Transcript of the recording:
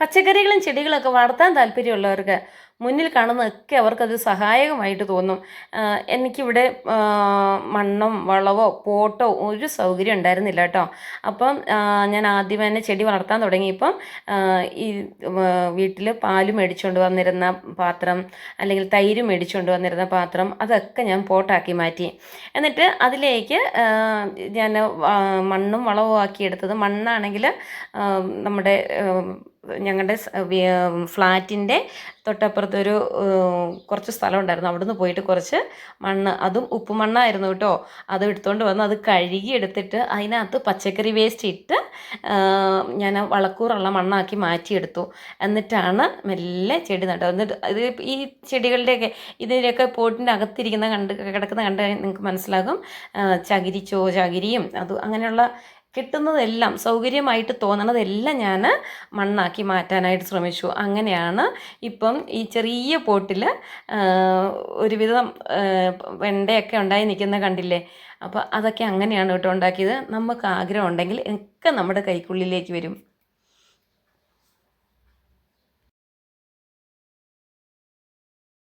പച്ചക്കറികളും ചെടികളൊക്കെ വളർത്താൻ താല്പര്യമുള്ളവർക്ക് മുന്നിൽ കാണുന്നതൊക്കെ അവർക്കത് സഹായകമായിട്ട് തോന്നും. എനിക്കിവിടെ മണ്ണും വളവോ പോട്ടോ ഒരു സൗകര്യം ഉണ്ടായിരുന്നില്ല കേട്ടോ. അപ്പം ഞാൻ ആദ്യം തന്നെ ചെടി വളർത്താൻ തുടങ്ങിയപ്പം ഈ വീട്ടിൽ പാൽ മേടിച്ചുകൊണ്ട് വന്നിരുന്ന പാത്രം അല്ലെങ്കിൽ തൈര് മേടിച്ചുകൊണ്ട് വന്നിരുന്ന പാത്രം അതൊക്കെ ഞാൻ പോട്ടാക്കി മാറ്റി. എന്നിട്ട് അതിലേക്ക് ഞാൻ മണ്ണും വളവും ആക്കി എടുത്തത് മണ്ണാണെങ്കിൽ നമ്മുടെ ഞങ്ങളുടെ ഫ്ലാറ്റിന്റെ തൊട്ടപ്പുറത്തൊരു കുറച്ച് സ്ഥലം ഉണ്ടായിരുന്നു അവിടുന്ന് പോയിട്ട് കുറച്ച് മണ്ണ് അതും ഉപ്പ് മണ്ണായിരുന്നു കേട്ടോ. അത് എടുത്തുകൊണ്ട് വന്ന് അത് കഴുകി എടുത്തിട്ട് അതിനകത്ത് പച്ചക്കറി വേസ്റ്റ് ഇട്ട് ഞാൻ വളക്കൂറുള്ള മണ്ണാക്കി മാറ്റിയെടുത്തു. എന്നിട്ടാണ് മെല്ലെ ചെടി നട്ടത്. എന്നിട്ട് ഇത് ഈ ചെടികളുടെയൊക്കെ ഇതിന്റെയൊക്കെ പോട്ടിന്റെ അകത്തിരിക്കുന്ന കണ്ട് കിടക്കുന്ന കണ്ട് നിങ്ങൾക്ക് മനസ്സിലാകും. ചകിരിച്ചോ ചകിരിയും അത് അങ്ങനെയുള്ള കിട്ടുന്നതെല്ലാം സൗകര്യമായിട്ട് തോന്നണതെല്ലാം ഞാൻ മണ്ണാക്കി മാറ്റാനായിട്ട് ശ്രമിച്ചു. അങ്ങനെയാണ് ഇപ്പം ഈ ചെറിയ പോട്ടിൽ ഒരുവിധം വെണ്ടയൊക്കെ ഉണ്ടായി നിൽക്കുന്ന കണ്ടില്ലേ? അപ്പോൾ അതൊക്കെ അങ്ങനെയാണ് കേട്ടോ ഉണ്ടാക്കിയത്. നമുക്ക് ആഗ്രഹം ഉണ്ടെങ്കിൽ ഒക്കെ നമ്മുടെ കൈക്കുള്ളിലേക്ക് വരും.